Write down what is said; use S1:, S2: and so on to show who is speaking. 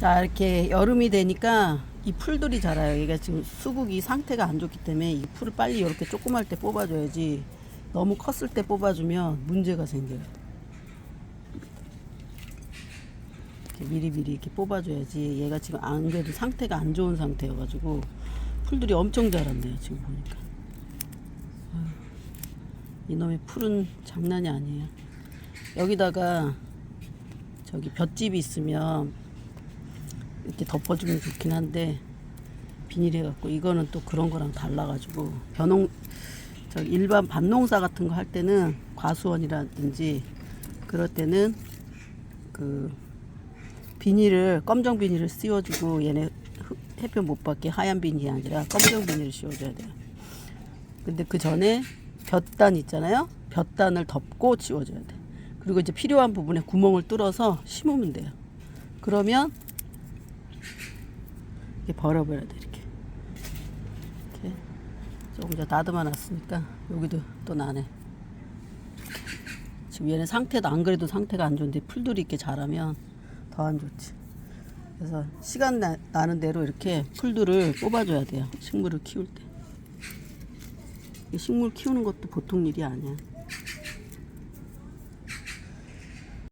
S1: 자 이렇게 여름이 되니까 이 풀들이 자라요. 얘가 지금 수국이 상태가 안 좋기 때문에 이 풀을 빨리 이렇게 조그만 때 뽑아줘야지 너무 컸을 때 뽑아주면 문제가 생겨요. 이렇게 미리미리 이렇게 뽑아줘야지 얘가 지금 안 그래도 상태가 안 좋은 상태여가지고 풀들이 엄청 자랐네요 지금 보니까 이놈의 풀은 장난이 아니에요 여기다가 저기 볏집이 있으면 이렇게 덮어주면 좋긴 한데 비닐 해갖고 이거는 또 그런 거랑 달라가지고 변홍 저 일반 밭농사 같은 거 할 때는 과수원이라든지 그럴 때는 그 비닐을 검정 비닐을 씌워주고 얘네 흑- 햇볕 못 받게 하얀 비닐이 아니라 검정 비닐을 씌워줘야 돼요. 근데 그 전에 볕단 있잖아요. 볕단을 덮고 지워줘야 돼. 그리고 이제 필요한 부분에 구멍을 뚫어서 심으면 돼요. 그러면 이렇게 벌어버려야 돼 이렇게. 이렇게 조금 더 다듬어 놨으니까 여기도 또 나네. 지금 얘는 상태도 안 그래도 상태가 안 좋은데 풀들이 이렇게 자라면 더 안 좋지. 그래서 시간 나, 나는 대로 이렇게 풀들을 뽑아줘야 돼요. 식물을 키울 때. 이 식물 키우는 것도 보통 일이 아니야.